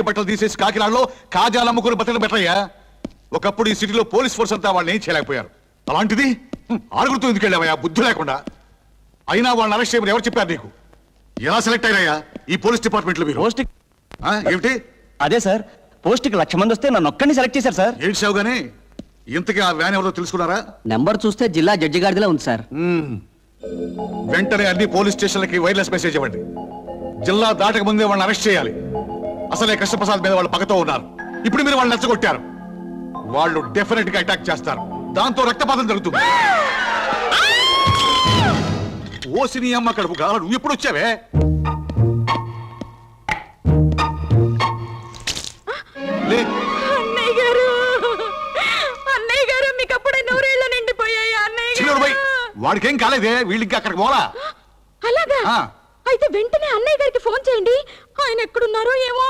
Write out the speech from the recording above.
కాకి బట్టలు తీసేసి కాకినాడలో కాజాలు అమ్ముకుని బట్టలు పెట్టయ్యా ఒకప్పుడు ఈ సిటీలో పోలీస్ ఫోర్స్ అంతా వాళ్ళని ఏం చేయలేకపోయారు. అలాంటిది? ఆరుగురితో ఎందుకు వెళ్ళావయ్యా? బుద్ధి లేకుండా. అయినా వాళ్ళని అరెస్ట్ చేయమని ఎవరు చెప్పారు నీకు? ఎలా సెలెక్ట్ అయ్యాయా ఈ పోలీస్ డిపార్ట్మెంట్లో మీరు? పోస్ట్ ఆ, ఏమిటి? అదే సార్ పోస్ట్కి లక్ష మంది వస్తే నన్ను ఒక్కడిని సెలెక్ట్ చేశారు సార్. ఏడ్చావు గానీ? ఇంతకీ ఆ వ్యాన్ ఎవరో తెలుసుకున్నారా? నెంబర్ చూస్తే జిల్లా జడ్జి గారిదిలా ఉంది సార్. వెంటనే అన్ని పోలీస్ స్టేషన్లకి వైర్లెస్ మెసేజ్ ఇవ్వండి. జిల్లా దాటక ముందే వాళ్ళని అరెస్ట్ చేయాలి. అసలే కృష్ణప్రసాద్ మీద వాళ్ళు పగతో ఉన్నారు. ఇప్పుడు మీరు వాళ్ళని నచ్చగొట్టారు. వాళ్ళు డెఫినెట్గా అటాక్ చేస్తారు. దాంతో రక్తపాతం జరుగుతుంది. ఓసిని అమ్మ కడుపు కావాలి నువ్వు ఎప్పుడు వచ్చావే? అన్నయ్య గారు. అన్నయ్య గారు మీకు అప్పుడే నూరేళ్ళ నిండిపోయాయి అన్నయ్య వాడికేం కాలేదే? వీళ్ళకి అక్కడికి పోలా అలాగా. అయితే వెంటనే అన్నయ్య గారికి ఫోన్ చేయండి. ఆయన ఎక్కడున్నారో ఏమో.